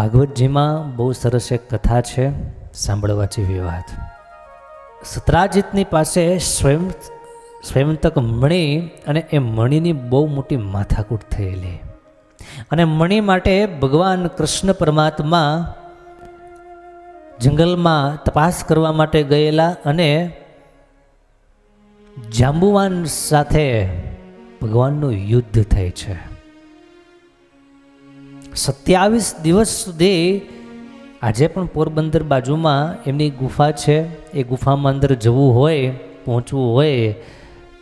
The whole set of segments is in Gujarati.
ભાગવતજીમાં બહુ સરસ એક કથા છે સાંભળવા જેવી વાત. સતરાજીતની પાસે સ્વયં સ્વયંતક મણિ અને એ મણિની બહુ મોટી માથાકૂટ થયેલી. અને મણિ માટે ભગવાન કૃષ્ણ પરમાત્મા જંગલમાં તપાસ કરવા માટે ગયેલા અને જાંબુવાન સાથે ભગવાનનું યુદ્ધ થાય છે. સત્યાવીસ દિવસ સુધી આજે પણ પોરબંદર બાજુમાં એમની ગુફા છે. એ ગુફામાં અંદર જવું હોય, પહોંચવું હોય,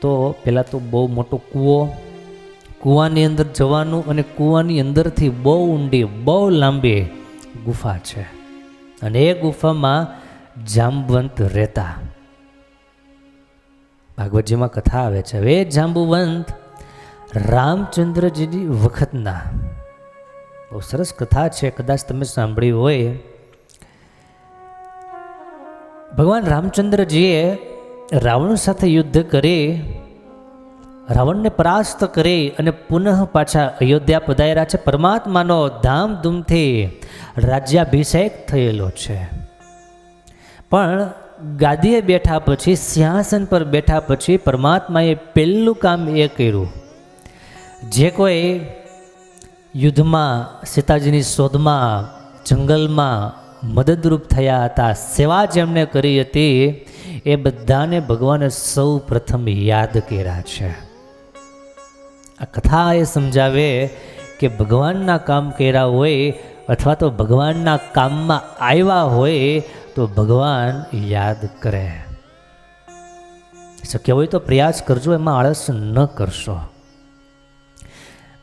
તો પહેલાં તો બહુ મોટો કૂવો, કૂવાની અંદર જવાનું અને કૂવાની અંદરથી બહુ ઊંડી, બહુ લાંબી ગુફા છે. અને એ ગુફામાં જાંબવંત રહેતા. ભાગવતજીમાં કથા આવે છે હવે એ જાંબુવંત રામચંદ્રજીની વખતના બહુ સરસ કથા છે, કદાચ તમે સાંભળી હોય. ભગવાન રામચંદ્રજીએ રાવણ સાથે યુદ્ધ કરી, રાવણને પરાસ્ત કરી અને પુનઃ પાછા અયોધ્યા પધાર્યા છે. પરમાત્માનો ધામધૂમથી રાજ્યાભિષેક થયેલો છે. પણ ગાદીએ બેઠા પછી, સિંહાસન પર બેઠા પછી પરમાત્માએ પહેલું કામ એ કર્યું. જે કોઈ યુદ્ધમાં, સીતાજીની શોધમાં, જંગલમાં મદદરૂપ થયા હતા, સેવા જેમણે કરી હતી, એ બધાને ભગવાને સૌ પ્રથમ યાદ કર્યા છે. આ કથા એ સમજાવે કે ભગવાનના કામ કર્યા હોય અથવા તો ભગવાનના કામમાં આવ્યા હોય તો ભગવાન યાદ કરે. શક્ય હોય તો પ્રયાસ કરજો, એમાં આળસ ન કરશો.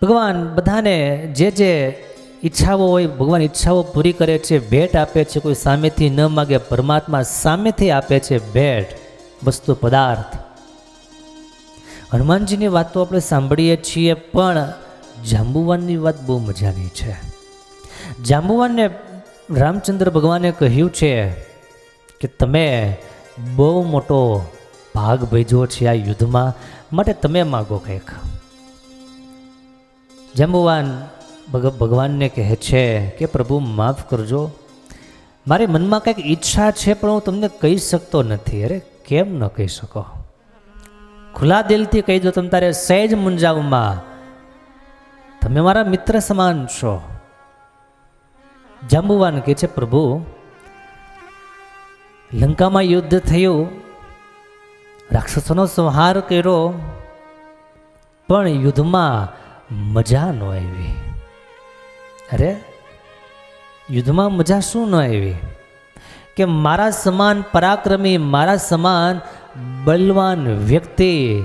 ભગવાન બધાને જે જે ઈચ્છાઓ હોય, ભગવાન ઈચ્છાઓ પૂરી કરે છે, ભેટ આપે છે, કોઈ સામેથી ન માગે, પરમાત્મા સામેથી આપે છે ભેટ, વસ્તુ, પદાર્થ. હનુમાનજીની વાત તો આપણે સાંભળીએ છીએ, પણ જાંબુવાનની વાત બહુ મજાની છે. જાંબુવાનને રામચંદ્ર ભગવાને કહ્યું છે કે, તમે બહુ મોટો ભાગ ભજવો છે આ યુદ્ધમાં, માટે તમે માગો કંઈક. જાંબુવાન ભગ, ભગવાનને કહે છે કે, પ્રભુ, માફ કરજો. મારી મનમાં કંઈક ઈચ્છા છે, પણ હું તમને કહી શકતો નથી. અરે, કેમ ન કહી શકો? ખુલ્લા દિલથી કહી દો, તમે તારે સહેજ મુંજાવમાં તમે મારા મિત્ર સમાન છો. જાંબુવાન કહે છે, પ્રભુ, લંકામાં યુદ્ધ થયું. રાક્ષસોનો સંહાર કર્યો. પણ યુદ્ધમાં મજા ન આવી. અરે, યુદ્ધમાં મજા શું ન આવી? કે મારા સમાન પરાક્રમી, મારા સમાન બલવાન વ્યક્તિ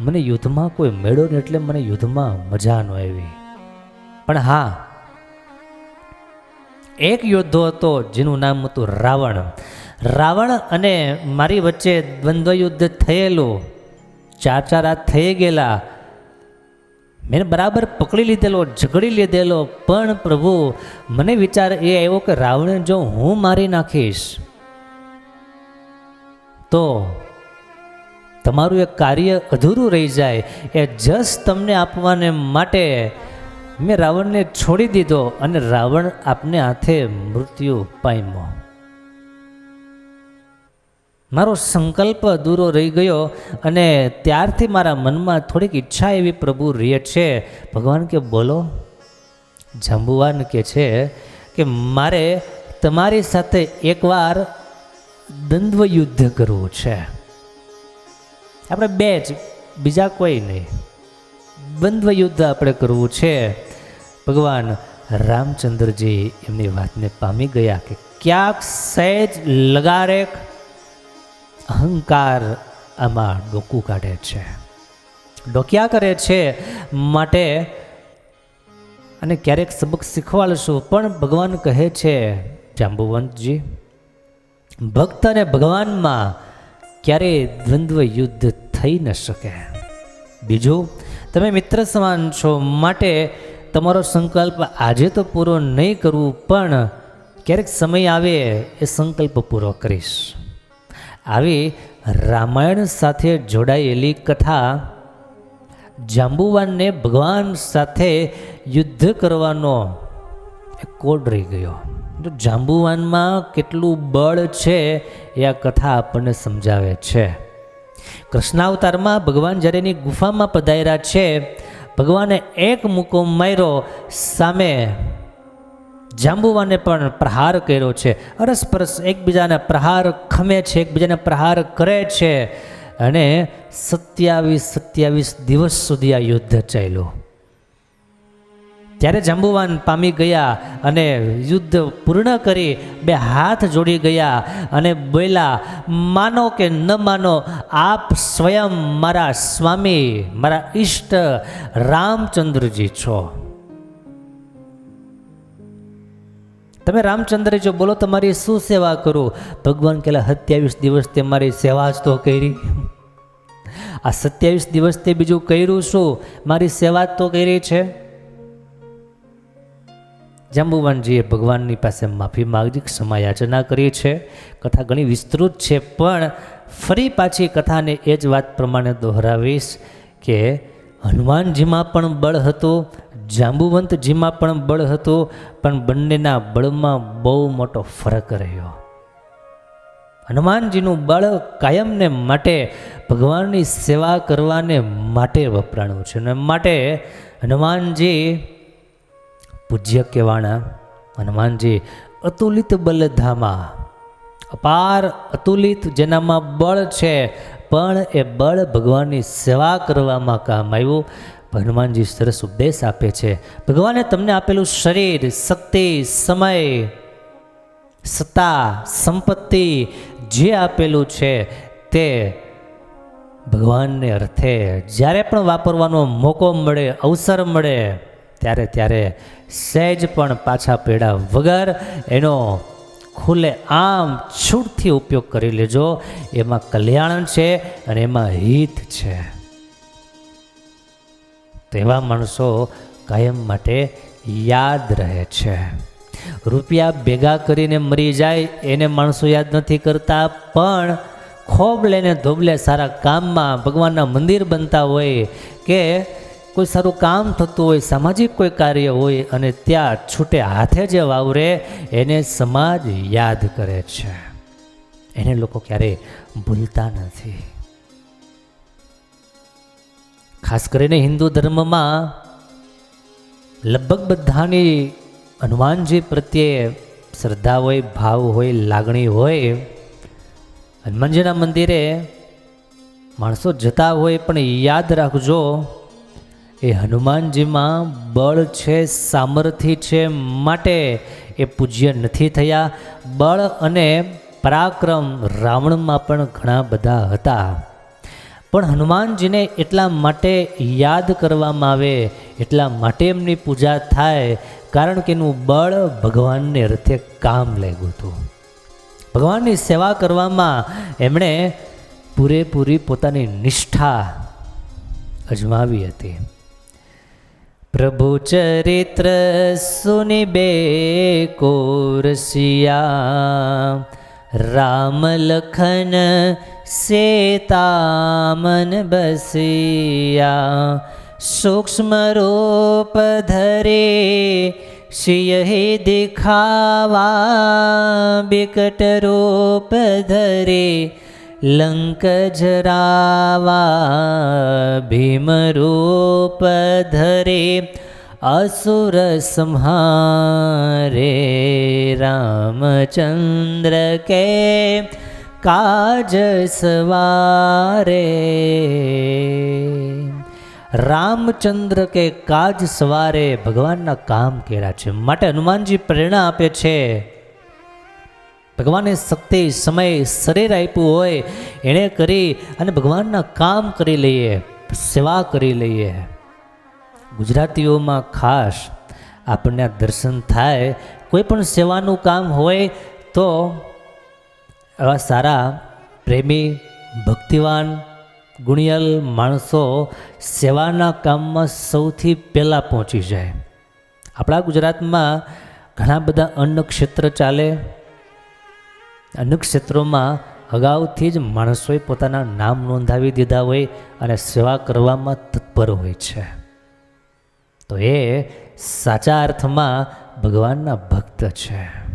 મને યુદ્ધમાં કોઈ મેળો ને એટલે મને યુદ્ધમાં મજા ન આવી. પણ હા, એક યોદ્ધો હતો જેનું નામ હતું રાવણ. રાવણ અને મારી વચ્ચે દ્વંદ્વ યુદ્ધ થયેલું. ચાર ચાર હાથ થઈ ગયેલા. મેં બરાબર પકડી લીધેલો, ઝઘડી લીધેલો, પણ પ્રભુ, મને વિચાર એ આવ્યો કે રાવણને જો હું મારી નાખીશ, તો તમારું એક કાર્ય અધૂરું રહી જાય. એ જસ તમને આપવાને માટે મેં રાવણને છોડી દીધો અને રાવણ આપને હાથે મૃત્યુ પામ્યો. મારો સંકલ્પ દૂરો રહી ગયો અને ત્યારથી મારા મનમાં થોડીક ઈચ્છા એવી પ્રભુ રહે છે. ભગવાન કે, બોલો. જાંબુવાન કે છે કે, મારે તમારી સાથે એકવાર દ્વંદ્વ યુદ્ધ કરવું છે. આપણે બે જ, બીજા કોઈ નહીં. દ્વંદ્વ યુદ્ધ આપણે કરવું છે. ભગવાન રામચંદ્રજી એમની વાતને પામી ગયા કે, ક્યાંક સહેજ લગારેક અહંકાર આમાં ડોકું કાઢે છે. ડોક્યા કરે છે માટે અને ક્યારેક સબક શીખવાડશું, પણ ભગવાન કહે છે જાંબુવંતજી ભક્ત અને ભગવાનમાં ક્યારેય દ્વંદ્વ યુદ્ધ થઈ ન શકે. બીજું, તમે મિત્ર સમાન છો, માટે તમારો સંકલ્પ આજે તો પૂરો નહીં કરવું, પણ ક્યારેક સમય આવે એ સંકલ્પ પૂરો કરીશ. આવી રામાયણ સાથે જોડાયેલી કથા જાંબુવાનને ભગવાન સાથે યુદ્ધ કરવાનો કોડ રહી ગયો. તો જાંબુવાનમાં કેટલું બળ છે એ આ કથા આપણને સમજાવે છે. કૃષ્ણાવતારમાં ભગવાન જ્યારે એની ગુફામાં પધાર્યા છે, ભગવાને એક મૂકો માર્યો સામે જાંબુવાને પણ પ્રહાર કર્યો છે. અરસપરસ એકબીજાને પ્રહાર ખમે છે, એકબીજાને પ્રહાર કરે છે અને સત્યાવીસ સત્યાવીસ દિવસ સુધી આ યુદ્ધ ચાલ્યું. ત્યારે જાંબુવાન પામી ગયા અને યુદ્ધ પૂર્ણ કરી બે હાથ જોડી ગયા અને બોલ્યા, માનો કે ન માનો, આપ સ્વયં મારા સ્વામી, મારા ઈષ્ટ રામચંદ્રજી છો. તમે રામચંદ્ર જો બોલો તમારી શું સેવા કરું? ભગવાન કહેલા, સત્યાવીસ દિવસ તે મારી સેવા જ તો કરી. આ સત્યાવીસ દિવસ તે બીજું કર્યું શું? મારી સેવા જ તો કરી છે? જાંબુવાનજીએ ભગવાનની પાસે માફી માગી, ક્ષમા યાચના કરી છે. કથા ઘણી વિસ્તૃત છે, પણ ફરી પાછી કથાને એ જ વાત પ્રમાણે દોહરાવીશ કે હનુમાનજીમાં પણ બળ હતું જાંબુવંતજીમાં પણ બળ હતું, પણ બંનેના બળમાં બહુ મોટો ફરક રહ્યો. હનુમાનજીનું બળ કાયમને માટે, ભગવાનની સેવા કરવાને માટે વપરાણું છે. અને માટે હનુમાનજી, પૂજ્ય કહેવાના હનુમાનજી અતુલિત બલધામા, અપાર અતુલિત જેનામાં બળ છે, પણ એ બળ ભગવાનની સેવા કરવામાં કામ આવ્યું. હનુમાનજી સરસ ઉપદેશ આપે છે. ભગવાને તમને આપેલું શરીર, શક્તિ, સમય, સત્તા, સંપત્તિ જે આપેલું છે તે ભગવાનને અર્થે જ્યારે પણ વાપરવાનો મોકો મળે, અવસર મળે, ત્યારે ત્યારે સહેજ પણ પાછા પેડા વગર એનો ખુલ્લે આમ છૂટથી ઉપયોગ કરી લેજો. એમાં કલ્યાણ છે અને એમાં હિત છે. તો એવા માણસો કાયમ માટે યાદ રહે છે. રૂપિયા ભેગા કરીને મરી જાય એને માણસો યાદ નથી કરતા, પણ ખોબ લઈને ધોબલે સારા કામમાં ભગવાનના મંદિર બનતા હોય કે કોઈ સારું કામ થતું હોય, સામાજિક કોઈ કાર્ય હોય અને ત્યાં છૂટે હાથે જે વાવરે, એને સમાજ યાદ કરે છે. એને લોકો ક્યારેય ભૂલતા નથી. ખાસ કરીને હિન્દુ ધર્મમાં લગભગ બધાની હનુમાનજી પ્રત્યે શ્રદ્ધા હોય, ભાવ હોય, લાગણી હોય હનુમાનજીના મંદિરે માણસો જતા હોય પણ યાદ રાખજો, એ હનુમાનજીમાં બળ છે, સામર્થ્ય છે માટે એ પૂજ્ય નથી થયા. બળ અને પરાક્રમ રાવણમાં પણ ઘણા બધા હતા. પણ હનુમાનજીને એટલા માટે યાદ કરવામાં આવે, એટલા માટે એમની પૂજા થાય, કારણ કે એનું બળ ભગવાનને અર્થે કામ લાગ્યું હતું. ભગવાનની સેવા કરવામાં એમણે પૂરેપૂરી પોતાની નિષ્ઠા અજમાવી હતી. પ્રભુ ચરિત્ર સુનિબે કોરસિયા, રામ લખન સેતામન બસિયા સૂક્ષ્મ રૂપ ધરે સિંહ દેખાવા વિકટ રૂપ ધરે લંક જરાવા ભીમ રૂપ ધરે અસુર સંહારે રામચંદ્ર કે કાજ સવારે. રામચંદ્ર કે કાજ સવારે ભગવાનના કામ કર્યા છે. માટે હનુમાનજી પ્રેરણા આપે છે. ભગવાને શક્તિ, સમય, શરીર આપ્યું હોય એણે કરી અને ભગવાનના કામ કરી લઈએ, સેવા કરી લઈએ. ગુજરાતીઓમાં ખાસ આપણને દર્શન થાય. કોઈ પણ સેવાનું કામ હોય તો એવા સારા પ્રેમી, ભક્તિવાન, ગુણિયલ માણસો સેવાના કામમાં સૌથી પહેલાં પહોંચી જાય. આપણા ગુજરાતમાં ઘણા બધા અન્ન ક્ષેત્ર ચાલે. અન્ન ક્ષેત્રોમાં અગાઉથી જ માણસોએ પોતાના નામ નોંધાવી દીધા હોય અને સેવા કરવામાં તત્પર હોય છે. તો એ સાચા અર્થમાં ભગવાનના ભક્ત છે.